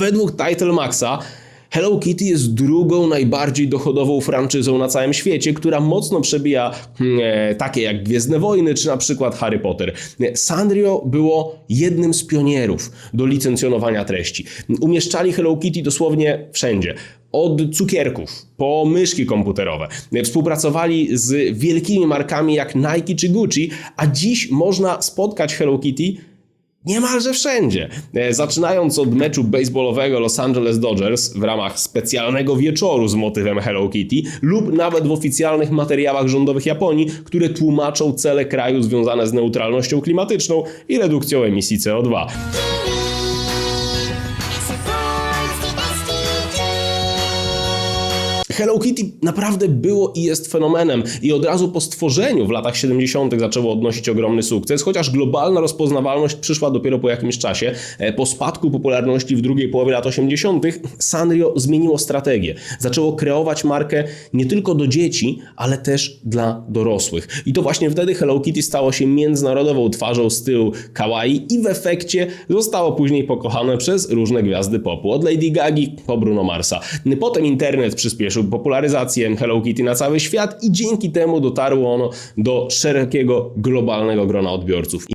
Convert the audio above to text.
Według Title Maxa Hello Kitty jest drugą najbardziej dochodową franczyzą na całym świecie, która mocno przebija hmm, e, takie jak Gwiezdne Wojny czy na przykład Harry Potter. Sanrio było jednym z pionierów do licencjonowania treści. Umieszczali Hello Kitty dosłownie wszędzie. Od cukierków po myszki komputerowe. Współpracowali z wielkimi markami jak Nike czy Gucci, a dziś można spotkać Hello Kitty Niemalże wszędzie. E, Zaczynając od meczu baseballowego Los Angeles Dodgers w ramach specjalnego wieczoru z motywem Hello Kitty lub nawet w oficjalnych materiałach rządowych Japonii, które tłumaczą cele kraju związane z neutralnością klimatyczną i redukcją emisji CO2. Hello Kitty naprawdę było i jest fenomenem i od razu po stworzeniu w latach 70. zaczęło odnosić ogromny sukces, chociaż globalna rozpoznawalność przyszła dopiero po jakimś czasie. E, Po spadku popularności w drugiej połowie lat 80. Sanrio zmieniło strategię. Zaczęło kreować markę nie tylko do dzieci, ale też dla dorosłych. I to właśnie wtedy Hello Kitty stało się międzynarodową twarzą stylu kawaii i w efekcie zostało później pokochane przez różne gwiazdy popu. Od Lady Gagi po Bruno Marsa. Potem internet przyspieszył popularyzację Hello Kitty na cały świat i dzięki temu dotarło ono do szerokiego globalnego grona odbiorców.